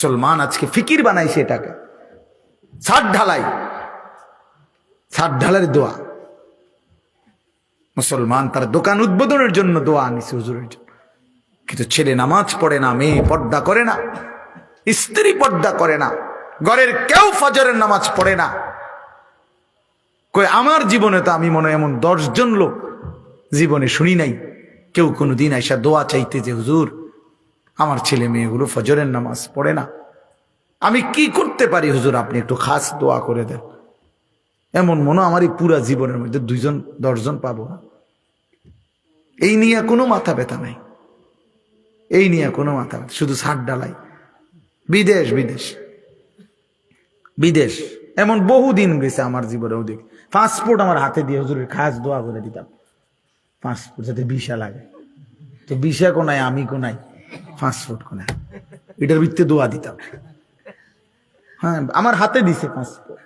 মুসলমান আজকে ফিকির বানাইছে এটাকে। ছাদ ঢালাই। ছাদ ঢালার দোয়া। মুসলমান তার দোকান উদ্বোধনের জন্য দোয়া আনিছে হুজুরের জন্য। কিন্তু ছেলে নামাজ পড়ে না, মেয়ে পর্দা করে না, স্ত্রী পর্দা করে না, ঘরের কেউ ফজরের নামাজ পড়ে না। কই, আমার জীবনে তো আমি মনে এমন দশজন লোক জীবনে শুনি নাই। কেউ কোনো দিন আইসা দোয়া চাইতে যে, হুজুর আমার ছেলে মেয়েগুলো ফজরের নামাজ পড়ে না। আমি কি করতে পারি? হুজুর, আপনি একটু খাস দোয়া করে দেন। এমন মনে আমার এই পুরা জীবনের মধ্যে দুইজন, দশজন পাবো না। এই নিয়ে কোনো মাথা ব্যথা নাই। এই নিয়ে কোনো মাথা ব্যথা শুধু সার ডালাই। বিদেশ বিদেশ। বিদেশ। এমন বহু দিন গেছে আমার জীবনে ওদিক। পাসপোর্ট আমার হাতে দিয়ে হুজুরের খাস দোয়া করে দিতাম। পাসপোর্ট যাতে ভিসা লাগে। তো ভিসা কোনায় আমি কোনাই পাসপোর্ট কোনায় এটার ভিত্তিতে দোয়া দিতাম। হ্যাঁ আমার হাতে দিছে পাসপোর্ট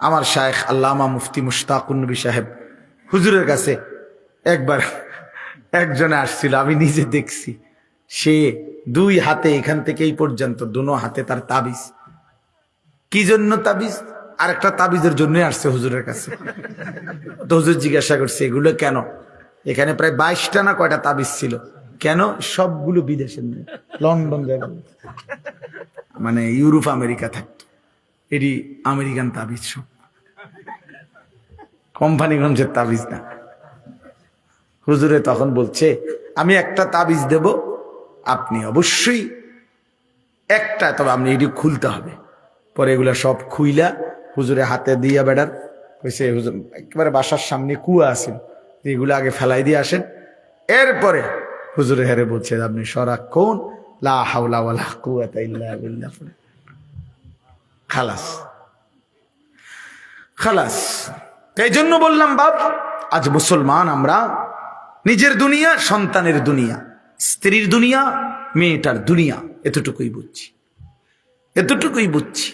আমার শায়েখ আল্লামা মুফতি মুশতাকুন নবী সাহেব হুজুরের কাছে একবার একজনে আসছিল, আমি নিজে দেখছি। সে দুই হাতে এখান থেকে এই পর্যন্ত, দুনো হাতে তার তাবিজ। কি জন্য তাবিজ? আর একটা তাবিজের জন্য আসছে হুজুরের কাছে। তো হুজুর জিজ্ঞাসা করছে, এগুলো কেন? এখানে প্রায় বাইশটা না কয়টা তাবিজ ছিল? কেন? সবগুলো বিদেশের নয়। লন্ডন মানে ইউরোপ, আমেরিকা থাকতো। এটি আমেরিকান তাবিজ সব। কোম্পানিগঞ্জের তাবিজ না। হুজুরে তখন বলছে, আমি একটা তাবিজ দেব, আপনি অবশ্যই একটা, তবে আপনি এটি খুলতে হবে। পরে এগুলা সব খুইলা, হুজুরে হাতে দিয়া বেড়ার, কইছে, হুজুর, একেবারে বাসার সামনে কুয়া আছেন এগুলো আগে ফেলাই দিয়ে আসেন। এরপরে হুজুরে হেরে বলছে, আপনি সরাক্ষণ। খালাস। খালাস। এই জন্য বললাম, বাপ, আজ মুসলমান আমরা, নিজের দুনিয়া, সন্তানের দুনিয়া, স্ত্রীর দুনিয়া, মেয়েটার দুনিয়া, এতটুকুই বুঝছি। এতটুকুই বুঝছি।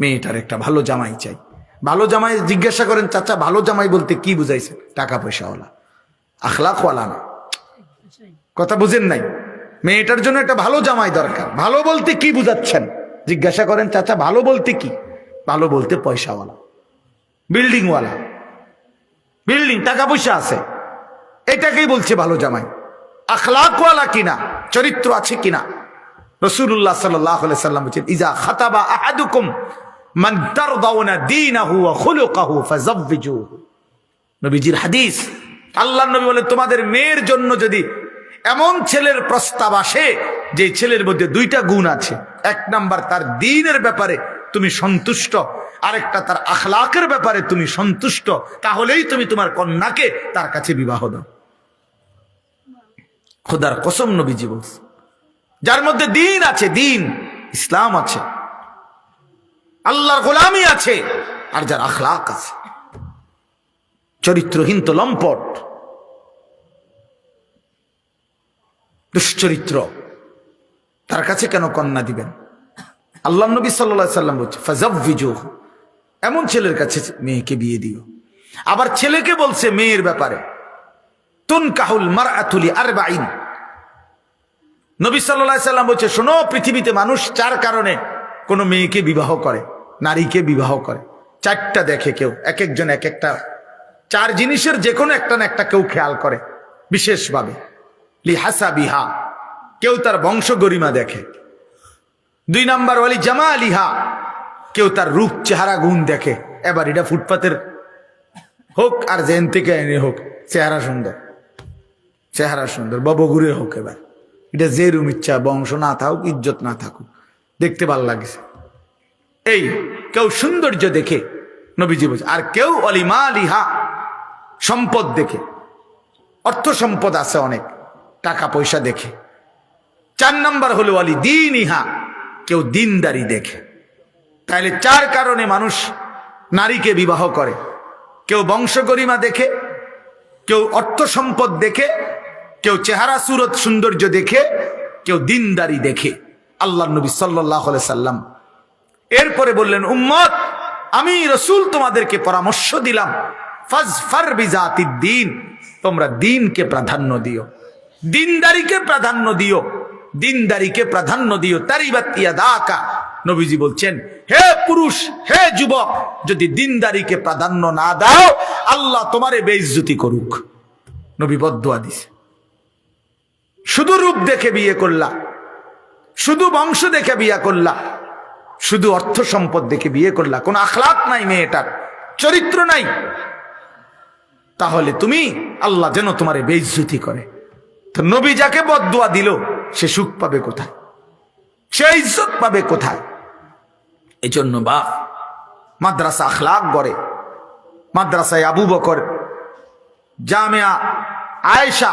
মেয়েটার একটা ভালো জামাই চাই। ভালো জামাই জিজ্ঞাসা করেন, চাচা, ভালো জামাই বলতে কি বুঝাইছে টাকা পয়সাওয়ালা আখলাকওয়ালা না। কথা বুঝেন নাই? মেয়েটার জন্য একটা ভালো জামাই দরকার। ভালো বলতে কি বুঝাচ্ছেন? জিজ্ঞাসা করেন, চাচা, ভালো বলতে কি? ভালো বলতে পয়সাওয়ালা বিল্ডিংওয়ালা বিল্ডিং টাকা পয়সা আছে। এটাকেই বলছে ভালো জামাই। আখলাকওয়ালা কিনা চরিত্র আছে কিনা রসুল্লাহ সাল্লাহ সাল্লাম বলছেন, ইজা খাতাবা আহাদুকুম নবীজির হাদিস, আল্লাহ নবী বলেন তোমাদের মেয়ের জন্য যদি এমন ছেলের প্রস্তাব আসে, যে ছেলের মধ্যে দুইটা গুণ আছে। এক নাম্বার, তার দিনের ব্যাপারে তুমি সন্তুষ্ট। আরেকটা, তার আখলাকের ব্যাপারে তুমি সন্তুষ্ট। তাহলেই তুমি তোমার কন্যাকে তার কাছে বিবাহ দাও। খোদার কসম নবীজি বলছে। যার মধ্যে দিন আছে, দিন, ইসলাম আছে। আল্লাহর গোলামি আছে, আর যার আখলাক আছে। চরিত্রহীন তো লম্পট। দুশ্চরিত্র। তার কাছে কেন কন্যা দিবেন? আল্লাহ নবী সাল্লা সাল্লাম বলছে ফাজাভিজু এমন ছেলের কাছে মেয়েকে বিয়ে দিও। আবার ছেলেকে বলছে, মেয়ের ব্যাপারে। তুন কাহুল মার আতুলি আর বাইন নবী সাল্লাহ সাল্লাম বলছে, শোনো, পৃথিবীতে মানুষ চার কারণে কোনো মেয়েকে বিবাহ করে। নারীকে বিবাহ করে। চারটা দেখে কেউ, এক একজন এক একটা। চার জিনিসের যে কোনো একটা না একটা কেউ খেয়াল করে, বিশেষভাবে। লিহাসা বিহা কেউ তার বংশ গরিমা দেখে। দুই নাম্বার, ওয়ালি জামা আলিহা কেউ তার রূপ চেহারা গুণ দেখে। এবার এটা ফুটপাতের হোক আর জেন থেকে এনে হোক, চেহারা সুন্দর। চেহারা সুন্দর ববগুরে হোক এবার। এটা যে রুম ইচ্ছা, বংশ না থাকুক, ইজ্জত না থাকুক। দেখতে ভালো লাগছে। এই, কেউ সৌন্দর্য দেখে, নবীজি বলছে, আর কেউ অলিমা লিহা সম্পদ দেখে, অর্থ সম্পদ আছে অনেক, টাকা পয়সা দেখে। চার নাম্বার হলো অলি দিন ইহা, কেউ দিনদারি দেখে। তাহলে চার কারণে মানুষ নারীকে বিবাহ করে। কেউ বংশগরিমা দেখে, কেউ অর্থ সম্পদ দেখে, কেউ চেহারা, সুরত, সৌন্দর্য দেখে, কেউ দিনদারি দেখে। আল্লাহ নবী সাল্লাহ সাল্লাম এরপরে বললেন, উম্মত, আমি রসুল তোমাদেরকে পরামর্শ দিলাম। দিন, তোমরা দিনকে প্রাধান্য দিও। দিনদারিকে প্রাধান্য দিও। দিনদারিকে প্রাধান্য দিও। তারিবাতিয়া দাকা নবীজি বলছেন, হে পুরুষ, হে যুবক, যদি দিনদারিকে প্রাধান্য না দাও, আল্লাহ তোমারে বেইজ্জতি করুক। নবী বদুয়া শুধু রূপ দেখে বিয়ে করলা, শুধু বংশ দেখে বিয়ে করলা শুধু অর্থ সম্পদ দেখে বিয়ে করলা। কোন আখলাক নাই মেয়েটার, চরিত্র নাই। তাহলে তুমি আল্লাহ যেন তোমারে বেইজ্জতি করে। তো নবী যাকে বদুয়া দিল, সে সুখ পাবে কোথায়? সে ইজ্জত পাবে কোথায়? এই জন্য বাপ, মাদ্রাসা আখলাক গড়ে। মাদ্রাসায় আবু বকর, জামিয়া, আয়েশা,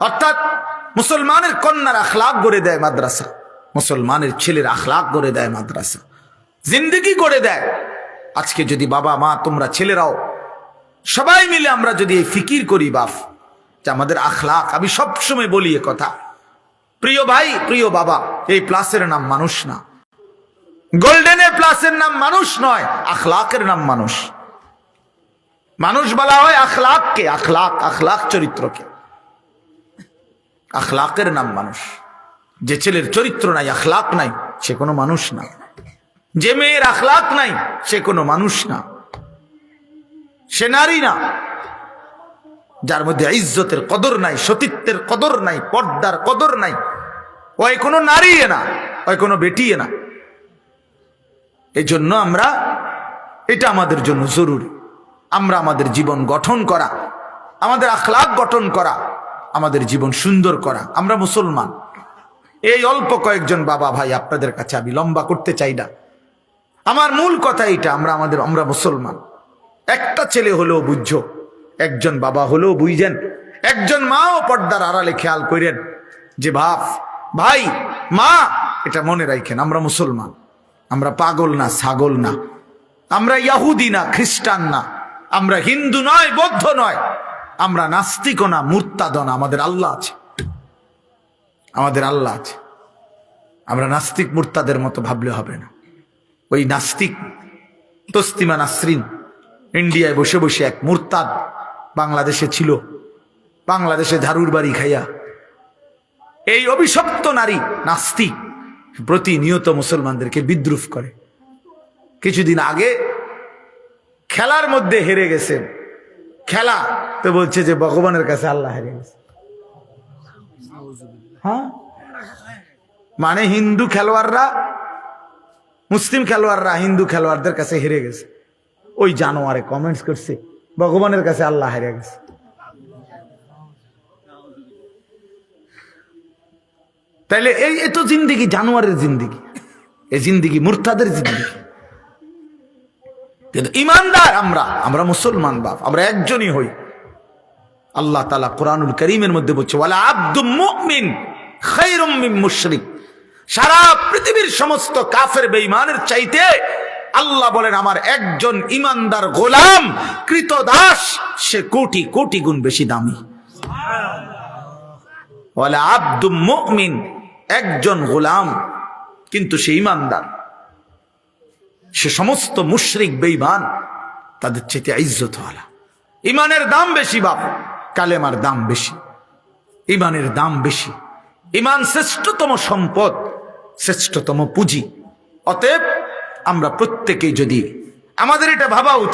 অর্থাৎ মুসলমানের কন্যার আখলাক গড়ে দেয় মাদ্রাসা। মুসলমানের ছেলের আখলাক গড়ে দেয় মাদ্রাসা, জিন্দগি গড়ে দেয়। আজকে যদি বাবা, মা, তোমরা ছেলেরাও, সবাই মিলে আমরা যদি এই ফিকির করি বাপ, যে আমাদের আখলাক আমি সবসময় বলি এ কথা। প্রিয় ভাই, প্রিয় বাবা, এই প্লাসের নাম মানুষ না। গোল্ডেনের প্লাসের নাম মানুষ নয় আখলাকের নাম মানুষ। মানুষ বলা হয় আখলাককে আখলাক আখলাক চরিত্রকে। আখলাকের নাম মানুষ। যে ছেলের চরিত্র নাই, আখলাক নাই, সে কোনো মানুষ না। যে মেয়ের আখলাক নাই, সে কোনো মানুষ না। সে নারী না। যার মধ্যে ইজ্জতের কদর নাই, সতীত্বের কদর নাই, পর্দার কদর নাই, ওই কোনো নারী এ না, ওই কোনো বেটিয়ে না। এই জন্য আমরা, এটা আমাদের জন্য জরুরি। আমরা আমাদের জীবন গঠন করা, আমাদের আখলাক গঠন করা, আমাদের জীবন সুন্দর করা। আমরা মুসলমান। এই অল্প কয়েকজন বাবা ভাই আপনাদের কাছে আমি লম্বা করতে চাই না। আমার মূল কথা এটা আমরা আমাদের, আমরা মুসলমান। একটা ছেলে হলেও বুঝছ, একজন বাবা হলেও বুঝছেন একজন মাও পর্দার আড়ালে খেয়াল করেন যে ভাব ভাই, মা, এটা মনে রাখেন, আমরা মুসলমান। আমরা পাগল না, ছাগল না। আমরা ইয়াহুদি না, খ্রিস্টান না। আমরা হিন্দু নয়, বৌদ্ধ নয়। আমরা নাস্তিকও না মুরতাদ না, আমাদের আল্লাহ আছে। আমাদের আল্লাহ আছে। আমরা নাস্তিক মুরতাদের মতো ভাবলে হবে না। ওই নাস্তিক তস্তিমা নাসরিন ইন্ডিয়ায় বসে বসে এক মুরতাদ বাংলাদেশে ছিল। বাংলাদেশে ঝাড়ুর বাড়ি খাইয়া এই অভিশপ্ত নারী নাস্তিক প্রতিনিয়ত মুসলমানদেরকে বিদ্রুপ করে। কিছুদিন আগে খেলার মধ্যে হেরে গেছেন। খেলা তো বলছে যে ভগবানের কাছে আল্লাহ হেরে গেছে। হ্যাঁ? মানে হিন্দু খেলোয়াড়রা, মুসলিম খেলোয়াড়রা হিন্দু খেলোয়াড়দের কাছে হেরে গেছে। ওই জানোয়ারে কমেন্টস করছে, ভগবানের কাছে আল্লাহ হেরে গেছে। তাইলে এই এত জিন্দিগি, জানোয়ারের জিন্দিগি। এই জিন্দিগি মুরতাদের জিন্দিগি। কিন্তু ইমানদার আমরা আমরা মুসলমান বাপ, আমরা একজনই হই। আল্লাহ তালা কোরআনুল করিমের মধ্যে বলছে, ওয়ালা আব্দুম মুমিন। মুশরিক। সারা পৃথিবীর সমস্ত কাফের বেঈমানের চাইতে আল্লাহ বলেন, আমার একজন ইমানদার গোলাম, কৃতদাস, সে কোটি কোটি গুণ বেশি দামি। বলে আব্দুম মুমিন, একজন গোলাম, কিন্তু সে ইমানদার সে সমস্ত মুশরিক বেঈমান, তাদের চেতে ইজ্জত ওয়ালা ইমানের দাম বেশি বাপ, কালেমার দাম বেশি। ইমানের দাম বেশি। ইমান শ্রেষ্ঠতম সম্পদ শ্রেষ্ঠতম পুঁজি। অতএব আমরা প্রত্যেকেই যদি আমাদের এটা ভাবা উচিত